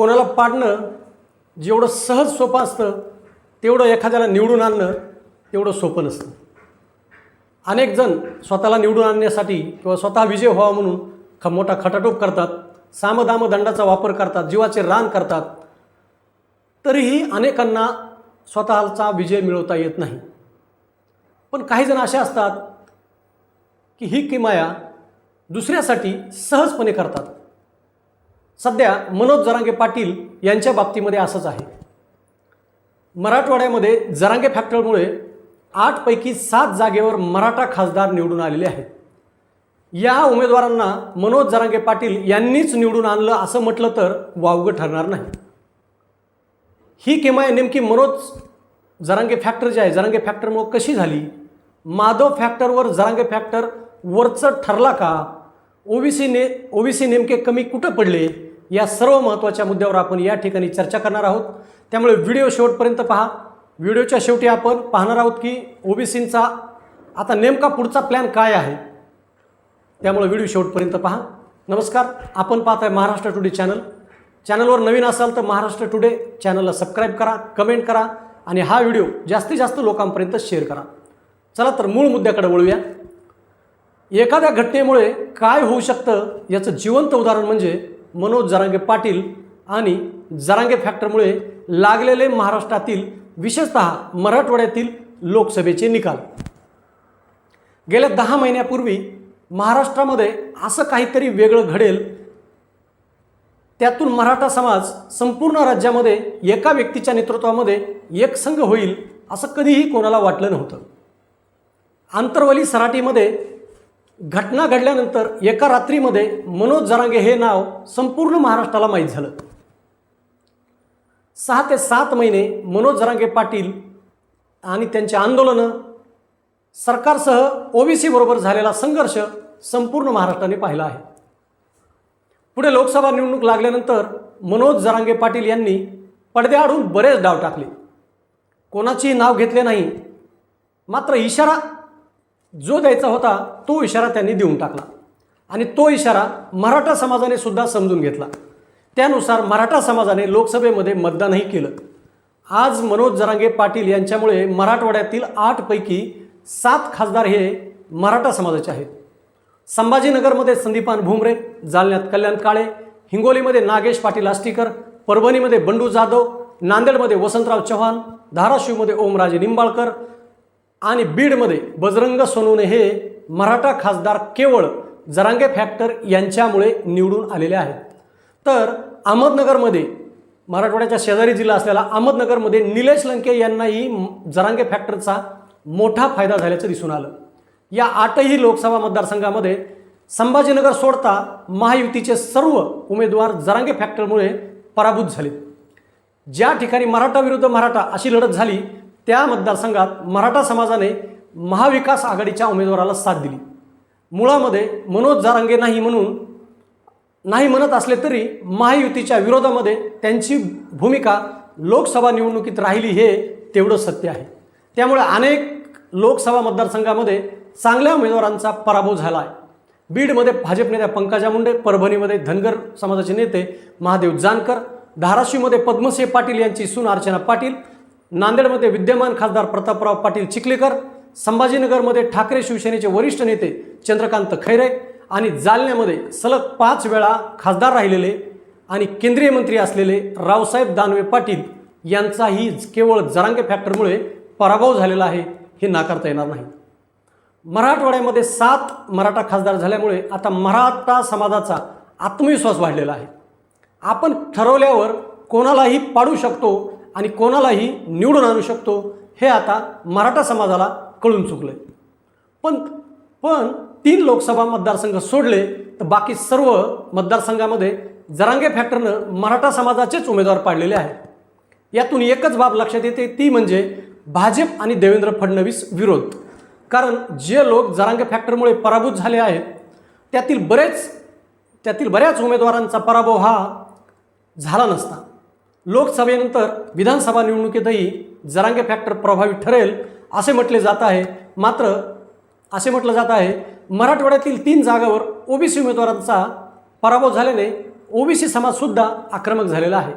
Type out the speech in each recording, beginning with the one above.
कोणाला पाडणं जेवढं सहज सोपं असतं तेवढं एखाद्याला निवडून आणणं तेवढं सोपं नसतं. अनेक जण स्वतःला निवडून आणण्यासाठी किंवा स्वतः विजय व्हावा म्हणून ख मोठा खटाटोप करतात सामदाम दंडाचा वापर करतात जीवाचे रान करतात. तरीही अनेकांना स्वतःचा विजय मिळवता येत नाही. पण काही जण असे असतात की ही किमाया दुसऱ्यासाठी सहजपणे करतात. सध्या मनोज जरांगे पाटील यांच्या बाबतीमध्ये असंच आहे. मराठवाड्यामध्ये जरांगे फॅक्टरमुळे आठपैकी सात जागेवर मराठा खासदार निवडून आलेले आहेत. या उमेदवारांना मनोज जरांगे पाटील यांनीच निवडून आणलं असं म्हटलं तर वावगं ठरणार नाही. ही किमाय नेमकी मनोज जरांगे फॅक्टर जे आहे जरांगे फॅक्टरमुळं कशी झाली? माधव फॅक्टरवर जरांगे फॅक्टर वरचं ठरला का? ओबीसी ने ओबीसी नेमके कमी कुठं पडले? या सर्व महत्त्वाच्या मुद्द्यावर आपण या ठिकाणी चर्चा करणार आहोत. त्यामुळे व्हिडिओ शेवटपर्यंत पहा. व्हिडिओच्या शेवटी आपण पाहणार आहोत की ओबीसींचा आता नेमका पुढचा प्लॅन काय आहे. त्यामुळे व्हिडिओ शेवटपर्यंत पहा. नमस्कार आपण पाहत आहे महाराष्ट्र टुडे चॅनल. चॅनलवर नवीन असाल तर महाराष्ट्र टुडे चॅनलला सबस्क्राईब करा कमेंट करा आणि हा व्हिडिओ जास्तीत जास्त लोकांपर्यंत शेअर करा. चला तर मूळ मुद्द्याकडे वळूया. एखाद्या घटनेमुळे काय होऊ शकतं याचं जिवंत उदाहरण म्हणजे मनोज जरांगे पाटील आणि जरांगे फॅक्टरमुळे लागलेले महाराष्ट्रातील विशेषतः मराठवाड्यातील लोकसभेचे निकाल. गेल्या दहा महिन्यापूर्वी महाराष्ट्रामध्ये असं काहीतरी वेगळं घडेल. त्यातून मराठा समाज संपूर्ण राज्यामध्ये एका व्यक्तीच्या नेतृत्वामध्ये एकसंघ होईल असं कधीही कोणाला वाटलं नव्हतं. आंतरवली सराटीमध्ये घटना घडल्यानंतर एका रात्रीमध्ये मनोज जरांगे हे नाव संपूर्ण महाराष्ट्राला माहीत झालं. सहा ते सात महिने मनोज जरांगे पाटील आणि त्यांचे आंदोलनं सरकारसह ओबीसी बरोबर झालेला संघर्ष संपूर्ण महाराष्ट्राने पाहिला आहे. पुढे लोकसभा निवडणूक लागल्यानंतर मनोज जरांगे पाटील यांनी पडद्याआडून बरेच डाव टाकले. कोणाचेही नाव घेतले नाही. मात्र इशारा जो द्यायचा होता तो इशारा त्यांनी देऊन टाकला. आणि तो इशारा मराठा समाजाने सुद्धा समजून घेतला. त्यानुसार मराठा समाजाने लोकसभेमध्ये मतदानही केलं. आज मनोज जरांगे पाटील यांच्यामुळे मराठवाड्यातील आठपैकी सात खासदार हे मराठा समाजाचे आहेत. संभाजीनगरमध्ये संदीपान भुमरे जालन्यात कल्याण काळे हिंगोलीमध्ये नागेश पाटील आष्टीकर परभणीमध्ये बंडू जाधव नांदेडमध्ये वसंतराव चव्हाण धाराशिवमध्ये ओमराजे निंबाळकर आणि बीडमध्ये बजरंग सोनवणे हे मराठा खासदार केवळ जरांगे फॅक्टर यांच्यामुळे निवडून आलेले आहेत. तर अहमदनगरमध्ये मराठवाड्याच्या शेजारी जिल्हा असलेला अहमदनगरमध्ये निलेश लंके यांनाही जरांगे फॅक्टरचा मोठा फायदा झाल्याचं दिसून आलं. या आठही लोकसभा मतदारसंघामध्ये संभाजीनगर सोडता महायुतीचे सर्व उमेदवार जरांगे फॅक्टरमुळे पराभूत झाले ज्या ठिकाणी मराठा विरुद्ध मराठा अशी लढत झाली त्या मतदारसंघात मराठा समाजाने महाविकास आघाडीच्या उमेदवाराला साथ दिली. मुळामध्ये मनोज जारांगे नाही म्हणून नाही म्हणत असले तरी महायुतीच्या विरोधामध्ये त्यांची भूमिका लोकसभा निवडणुकीत राहिली हे तेवढं सत्य आहे. त्यामुळे अनेक लोकसभा मतदारसंघामध्ये चांगल्या उमेदवारांचा पराभव झाला आहे. बीडमध्ये भाजप नेत्या पंकजा मुंडे परभणीमध्ये धनगर समाजाचे नेते महादेव जानकर धाराशिवमध्ये पद्मसिंह पाटील यांची सून अर्चना पाटील नांदेडमध्ये विद्यमान खासदार प्रतापराव पाटील चिखलीकर संभाजीनगरमध्ये ठाकरे शिवसेनेचे वरिष्ठ नेते चंद्रकांत खैरे आणि जालन्यामध्ये सलग पाच वेळा खासदार राहिलेले आणि केंद्रीय मंत्री असलेले रावसाहेब दानवे पाटील यांचाही केवळ जरांगे फॅक्टरमुळे पराभव झालेला आहे हे नाकारता येणार नाही. मराठवाड्यामध्ये सात मराठा खासदार झाल्यामुळे आता मराठा समाजाचा आत्मविश्वास वाढलेला आहे. आपण ठरवल्यावर कोणालाही पाडू शकतो आणि कोणालाही निवडून आणू शकतो हे आता मराठा समाजाला कळून चुकलं आहे पण पण तीन लोकसभा मतदारसंघ सोडले तर बाकी सर्व मतदारसंघामध्ये जरांगे फॅक्टरनं मराठा समाजाचेच उमेदवार पाडलेले आहेत. यातून एकच बाब लक्षात येते ती म्हणजे भाजप आणि देवेंद्र फडणवीस विरोध. कारण जे लोक जरांगे फॅक्टरमुळे पराभूत झाले आहेत त्यातील बरेच त्यातील बऱ्याच उमेदवारांचा पराभव हा झाला नसता. लोकसभेनंतर विधानसभा निवडणुकीतही जरांगे फॅक्टर प्रभावी ठरेल असे म्हटले जात आहे. मात्र असे म्हटलं जात आहे मराठवाड्यातील तीन जागावर ओबीसी उमेदवारांचा पराभव झाल्याने ओबीसी समाजसुद्धा आक्रमक झालेला आहे.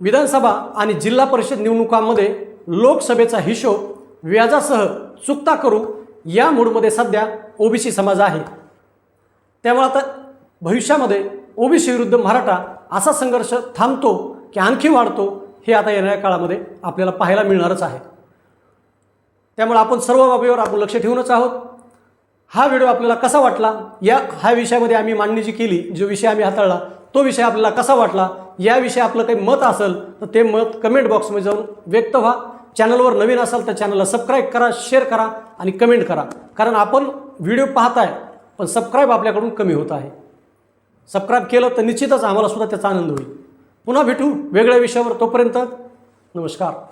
विधानसभा आणि जिल्हा परिषद निवडणुकांमध्ये लोकसभेचा हिशोब व्याजासह चुकता करू या मूडमध्ये सध्या ओबीसी समाज आहे. त्यामुळे आता भविष्यामध्ये ओबीसी विरुद्ध मराठा असा संघर्ष थांबतो की आणखी वाढतो हे आता येणाऱ्या काळामध्ये आपल्याला पाहायला मिळणारच आहे. त्यामुळे आपण सर्व बाबीवर आपण लक्ष ठेवूनच आहोत. हा व्हिडिओ आपल्याला कसा वाटला? या ह्या विषयामध्ये आम्ही मांडणी जी केली जो विषय आम्ही हाताळला तो विषय आपल्याला कसा वाटला? याविषयी आपलं काही मत असेल तर ते मत कमेंट बॉक्समध्ये जाऊन व्यक्त व्हा. चॅनलवर नवीन असाल तर चॅनलला सबस्क्राईब करा शेअर करा आणि कमेंट करा. कारण आपण व्हिडिओ पाहताय पण सबस्क्राईब आपल्याकडून कमी होत आहे. सबस्क्राईब केलं तर निश्चितच आम्हाला सुद्धा त्याचा आनंद होईल. पुन्हा भेटू वेगळ्या विषयावर तोपर्यंत नमस्कार.